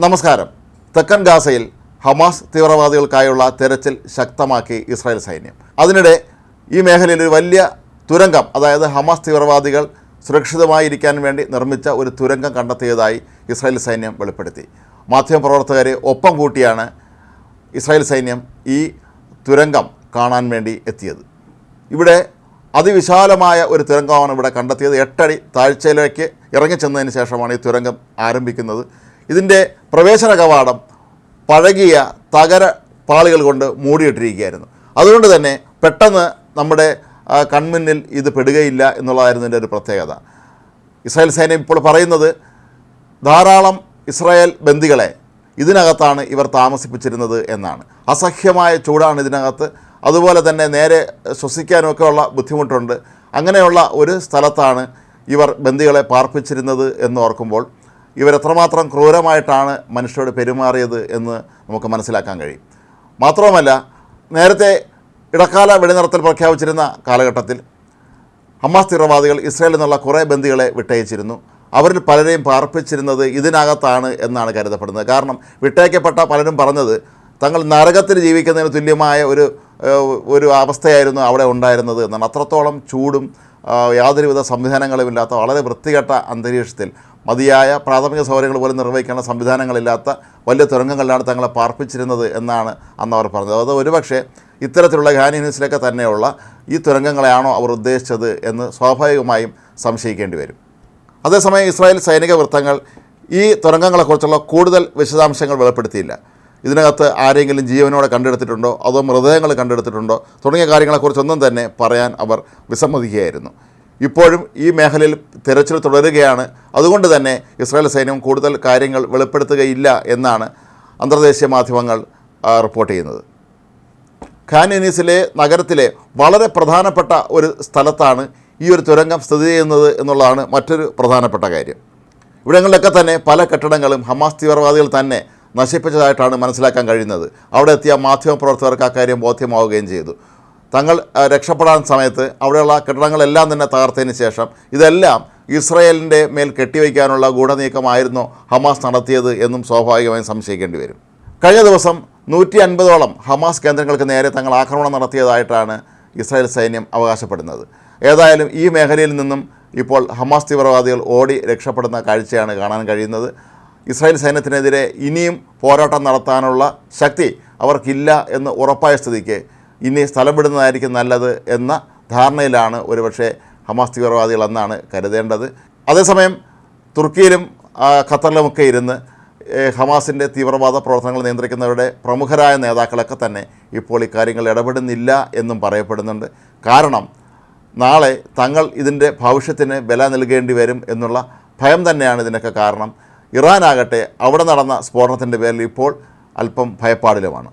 നമസ്കാരം. തെക്കൻ ഗാസയിൽ ഹമാസ് തീവ്രവാദികൾക്കായുള്ള തെരച്ചിൽ ശക്തമാക്കി ഇസ്രായേൽ സൈന്യം. അതിനിടെ ഈ മേഖലയിൽ ഒരു വലിയ തുരങ്കം അതായത് ഹമാസ് തീവ്രവാദികൾ സുരക്ഷിതമായിരിക്കാൻ വേണ്ടി നിർമ്മിച്ച ഒരു തുരങ്കം കണ്ടെത്തിയതായി ഇസ്രായേൽ സൈന്യം വെളിപ്പെടുത്തി. മാധ്യമപ്രവർത്തകരെ ഒപ്പം കൂട്ടിയാണ് ഇസ്രായേൽ സൈന്യം ഈ തുരങ്കം കാണാൻ വേണ്ടി എത്തിയത്. ഇവിടെ അതിവിശാലമായ ഒരു തുരങ്കമാണ് ഇവിടെ കണ്ടെത്തിയത്. എട്ടടി താഴ്ചയിലേക്ക് ഇറങ്ങിച്ചെന്നതിന് ശേഷമാണ് ഈ തുരങ്കം ആരംഭിക്കുന്നത്. ഇതിന്റെ പ്രവേശന കവാടം പഴകിയ തകര പാളികൾ കൊണ്ട് മൂടിയിട്ടിരിക്കുകയായിരുന്നു. അതുകൊണ്ട് തന്നെ പെട്ടെന്ന് നമ്മുടെ കൺമുന്നിൽ ഇത് പെടുകയില്ല എന്നുള്ളതായിരുന്നു ഇതിന്റെ ഒരു പ്രത്യേകത. ഇസ്രായേൽ സൈന്യം ഇപ്പോൾ പറയുന്നത് ധാരാളം ഇസ്രായേൽ ബന്ദികളെ ഇതിനകത്താണ് ഇവർ താമസിപ്പിച്ചിരുന്നത് എന്നാണ്. അസഹ്യമായ ചൂടാണ് ഇതിനകത്ത്. അതുപോലെ തന്നെ നേരെ ശ്വസിക്കാനുമൊക്കെ ഉള്ള ബുദ്ധിമുട്ടുണ്ട്. അങ്ങനെയുള്ള ഒരു സ്ഥലത്താണ് ഇവർ ബന്ദികളെ പാർപ്പിച്ചിരുന്നത് എന്ന് ഓർക്കുമ്പോൾ ഇവരെത്രമാത്രം ക്രൂരമായിട്ടാണ് മനുഷ്യരോട് പെരുമാറിയത് എന്ന് നമുക്ക് മനസ്സിലാക്കാൻ കഴിയും. മാത്രവുമല്ല നേരത്തെ ഇടക്കാല വെടിനിർത്തൽ പ്രഖ്യാപിച്ചിരുന്ന കാലഘട്ടത്തിൽ ഹമാസ് തീവ്രവാദികൾ ഇസ്രായേലിൽ നിന്നുള്ള കുറേ ബന്ദികളെ വിട്ടയച്ചിരുന്നു. അവരിൽ പലരെയും പാർപ്പിച്ചിരുന്നത് ഇതിനകത്താണ് എന്നാണ് കരുതപ്പെടുന്നത്. കാരണം വിട്ടയക്കപ്പെട്ട പലരും പറഞ്ഞത് തങ്ങൾ നരകത്തിൽ ജീവിക്കുന്നതിന് തുല്യമായ ഒരു ഒരു അവസ്ഥയായിരുന്നു അവിടെ ഉണ്ടായിരുന്നത് എന്നാണ്. അത്രത്തോളം ചൂടും യാതൊരുവിധ സംവിധാനങ്ങളുമില്ലാത്ത വളരെ വൃത്തികെട്ട അന്തരീക്ഷത്തിൽ മതിയായ പ്രാഥമിക സൗകര്യങ്ങൾ പോലും നിർവഹിക്കേണ്ട സംവിധാനങ്ങളില്ലാത്ത വലിയ തുരങ്കങ്ങളിലാണ് തങ്ങളെ പാർപ്പിച്ചിരുന്നത് എന്നാണ് അന്ന് അവർ പറഞ്ഞത്. അത് ഒരുപക്ഷെ ഇത്തരത്തിലുള്ള ഖാൻ ന്യൂസിലൊക്കെ തന്നെയുള്ള ഈ തുരങ്കങ്ങളെയാണോ അവർ ഉദ്ദേശിച്ചത് എന്ന് സ്വാഭാവികമായും സംശയിക്കേണ്ടി വരും. അതേസമയം ഇസ്രായേൽ സൈനിക വൃത്തങ്ങൾ ഈ തുരങ്കങ്ങളെക്കുറിച്ചുള്ള കൂടുതൽ വിശദാംശങ്ങൾ വെളിപ്പെടുത്തിയില്ല. ഇതിനകത്ത് ആരെങ്കിലും ജീവനോടെ കണ്ടെടുത്തിട്ടുണ്ടോ? അതോ മൃതദേഹങ്ങൾ കണ്ടെടുത്തിട്ടുണ്ടോ? തുടങ്ങിയ കാര്യങ്ങളെക്കുറിച്ചൊന്നും തന്നെ പറയാൻ അവർ വിസമ്മതിക്കുകയായിരുന്നു. ഇപ്പോഴും ഈ മേഖലയിൽ തിരച്ചിൽ തുടരുകയാണ്. അതുകൊണ്ട് തന്നെ ഇസ്രായേൽ സൈന്യം കൂടുതൽ കാര്യങ്ങൾ വെളിപ്പെടുത്തുകയില്ല എന്നാണ് അന്തർദേശീയ മാധ്യമങ്ങൾ റിപ്പോർട്ട് ചെയ്യുന്നത്. ഖാൻ നഗരത്തിലെ വളരെ പ്രധാനപ്പെട്ട ഒരു സ്ഥലത്താണ് ഈ ഒരു തുരങ്കം സ്ഥിതി ചെയ്യുന്നത് എന്നുള്ളതാണ് മറ്റൊരു പ്രധാനപ്പെട്ട കാര്യം. ഇവിടങ്ങളിലൊക്കെ തന്നെ പല കെട്ടിടങ്ങളും ഹമാസ് തീവ്രവാദികൾ തന്നെ നശിപ്പിച്ചതായിട്ടാണ് മനസ്സിലാക്കാൻ കഴിയുന്നത്. അവിടെ എത്തിയ മാധ്യമപ്രവർത്തകർക്ക് കാര്യം ബോധ്യമാവുകയും ചെയ്തു. തങ്ങൾ രക്ഷപ്പെടാൻ സമയത്ത് അവിടെയുള്ള കെട്ടിടങ്ങളെല്ലാം തന്നെ തകർത്തതിന് ശേഷം ഇതെല്ലാം ഇസ്രയേലിന്റെ മേൽ കെട്ടിവയ്ക്കാനുള്ള ഗൂഢനീക്കമായിരുന്നു ഹമാസ് നടത്തിയത് എന്നും സ്വാഭാവികമായും സംശയിക്കേണ്ടി വരും. കഴിഞ്ഞ ദിവസം നൂറ്റി അൻപതോളം ഹമാസ് കേന്ദ്രങ്ങൾക്ക് നേരെ തങ്ങൾ ആക്രമണം നടത്തിയതായിട്ടാണ് ഇസ്രായേൽ സൈന്യം അവകാശപ്പെടുന്നത്. ഏതായാലും ഈ മേഖലയിൽ നിന്നും ഇപ്പോൾ ഹമാസ് തീവ്രവാദികൾ ഓടി രക്ഷപ്പെടുന്ന കാഴ്ചയാണ് കാണാൻ കഴിയുന്നത്. ഇസ്രായേൽ സൈന്യത്തിനെതിരെ ഇനിയും പോരാട്ടം നടത്താനുള്ള ശക്തി അവർക്കില്ല എന്ന് ഉറപ്പായ സ്ഥിതിക്ക് ഇനി സ്ഥലം വിടുന്നതായിരിക്കും നല്ലത് എന്ന ധാരണയിലാണ് ഒരുപക്ഷെ ഹമാസ് തീവ്രവാദികൾ എന്നാണ് കരുതേണ്ടത്. അതേസമയം തുർക്കിയിലും ഖത്തറിലുമൊക്കെ ഇരുന്ന് ഹമാസിന്റെ തീവ്രവാദ പ്രവർത്തനങ്ങൾ നിയന്ത്രിക്കുന്നവരുടെ പ്രമുഖരായ നേതാക്കളൊക്കെ തന്നെ ഇപ്പോൾ ഇക്കാര്യങ്ങൾ ഇടപെടുന്നില്ല എന്നും പറയപ്പെടുന്നുണ്ട്. കാരണം നാളെ തങ്ങൾ ഇതിന്റെ ഭവിഷ്യത്തിന് വില നൽകേണ്ടി വരും എന്നുള്ള ഭയം തന്നെയാണ് ഇതിനൊക്കെ കാരണം. ഇറാനാകട്ടെ അവിടെ നടന്ന സ്ഫോടനത്തിന്റെ പേരിൽ ഇപ്പോൾ അല്പം ഭയപ്പാടിലുമാണ്.